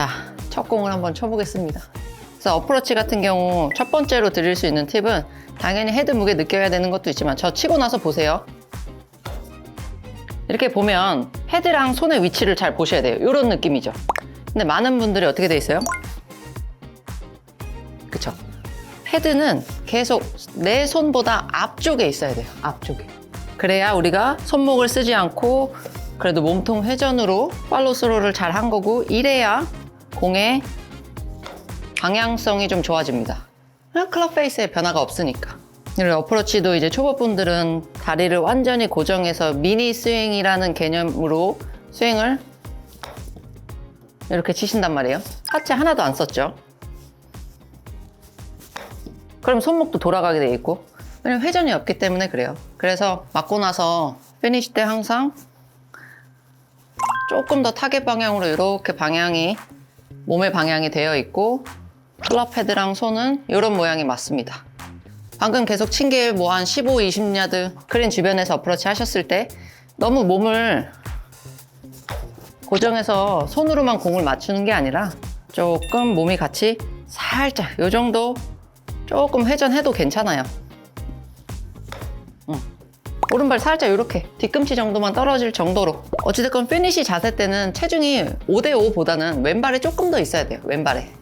자, 첫 공을 한번 쳐보겠습니다. 그래서 어프로치 같은 경우 첫 번째로 드릴 수 있는 팁은 당연히 헤드 무게 느껴야 되는 것도 있지만 저 치고 나서 보세요. 이렇게 보면 헤드랑 손의 위치를 잘 보셔야 돼요. 이런 느낌이죠. 근데 많은 분들이 어떻게 돼 있어요? 그쵸? 헤드는 계속 내 손보다 앞쪽에 있어야 돼요. 앞쪽에. 그래야 우리가 손목을 쓰지 않고 그래도 몸통 회전으로 팔로우 스로를 잘 한 거고 이래야 공의 방향성이 좀 좋아집니다. 그냥 클럽 페이스에 변화가 없으니까. 그리고 어프로치도 이제 초보분들은 다리를 완전히 고정해서 미니 스윙이라는 개념으로 스윙을 이렇게 치신단 말이에요. 하체 하나도 안 썼죠. 그럼 손목도 돌아가게 돼 있고 왜냐면 회전이 없기 때문에 그래요. 그래서 맞고 나서 피니시 때 항상 조금 더 타겟 방향으로 이렇게 방향이 몸의 방향이 되어 있고 클럽 헤드랑 손은 이런 모양이 맞습니다. 방금 계속 친 게 뭐 한 15, 20야드 크린 주변에서 어프로치 하셨을 때 너무 몸을 고정해서 손으로만 공을 맞추는 게 아니라 조금 몸이 같이 살짝 요 정도 조금 회전해도 괜찮아요. 응. 오른발 살짝 이렇게 뒤꿈치 정도만 떨어질 정도로 어찌됐건 피니시 자세 때는 체중이 5대5보다는 왼발에 조금 더 있어야 돼요. 왼발에.